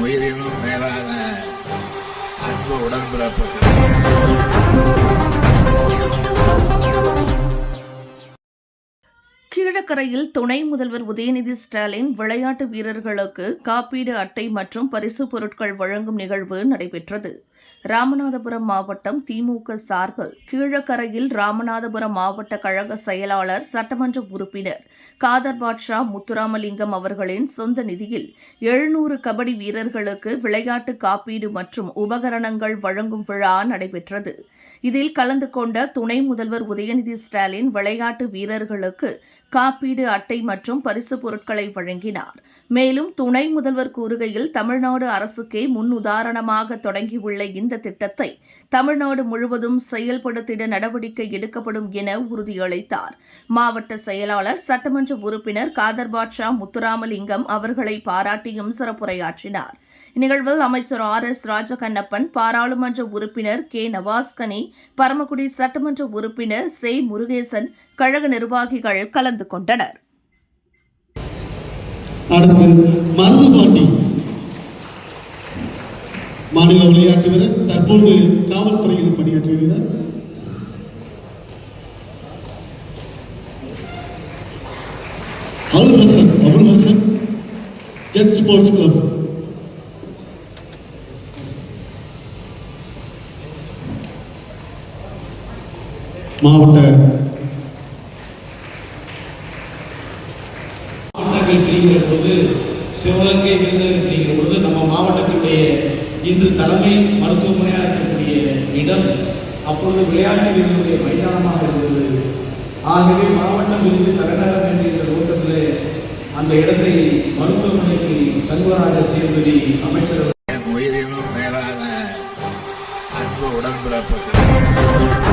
உயிரினும் மேலான அன்பு உடன்பிறப்பு கீழக்கரையில் துணை முதல்வர் உதயநிதி ஸ்டாலின் விளையாட்டு வீரர்களுக்கு காப்பீடு அட்டை மற்றும் பரிசுப் பொருட்கள் வழங்கும் நிகழ்வு நடைபெற்றது. ராமநாதபுரம் மாவட்டம் திமுக சார்பில் கீழக்கரையில் ராமநாதபுரம் மாவட்ட கழக செயலாளர் சட்டமன்ற உறுப்பினர் காதர் பாட்ஷா முத்துராமலிங்கம் அவர்களின் சொந்த நிதியில் எழுநூறு கபடி வீரர்களுக்கு விளையாட்டு காப்பீடு மற்றும் உபகரணங்கள் வழங்கும் விழா நடைபெற்றது. இதில் கலந்து கொண்ட துணை முதல்வர் உதயநிதி ஸ்டாலின் விளையாட்டு வீரர்களுக்கு காப்பீடு அட்டை மற்றும் பரிசுப் பொருட்களை வழங்கினார். மேலும் துணை முதல்வர் கூறுகையில் தமிழ்நாடு அரசுக்கே முன் உதாரணமாக தொடங்கியுள்ள இந்த திட்டத்தை தமிழ்நாடு முழுவதும் செயல்படுத்திட நடவடிக்கை எடுக்கப்படும் என உறுதியளித்தார். மாவட்ட செயலாளர் சட்டமன்ற உறுப்பினர் காதர் பாட்ஷா முத்துராமலிங்கம் அவர்களை பாராட்டியும் சிறப்புரையாற்றினார். இந்நிகழ்வில் அமைச்சர் ஆர் எஸ் ராஜகண்ணப்பன் பாராளுமன்ற உறுப்பினர் கே நவாஸ்கனி பரமக்குடி சட்டமன்ற உறுப்பினர் சே முருகேசன் கழக நிர்வாகிகள் கலந்து கொண்டனர். அடுத்து மருதுபாண்டி மாநில விளையாட்டு வீரர் தற்போது காவல்துறையில் பணியாற்றி வருகிறார் Hasan Abul Hasan jet sports club. மாவட்ட மாவட்டங்கள் பிரிகிற போது சிவகங்கை விருதுநகர் பிரிகிற போது நம்ம மாவட்டத்தினுடைய இன்று தலைமை மருத்துவமனையாக இருக்கக்கூடிய இடம் அப்பொழுது விளையாட்டு வீரர்களுடைய மைதானமாக இருந்தது. ஆகவே மாவட்டம் இருந்து தலைநகரம் என்கின்ற ஓட்டத்திலே அந்த இடத்தை மருத்துவமனைக்கு சண்முகராஜ சேதுபதி அமைச்சர் உயிரினும் மேலான அன்பு உடன்பிறப்புகள்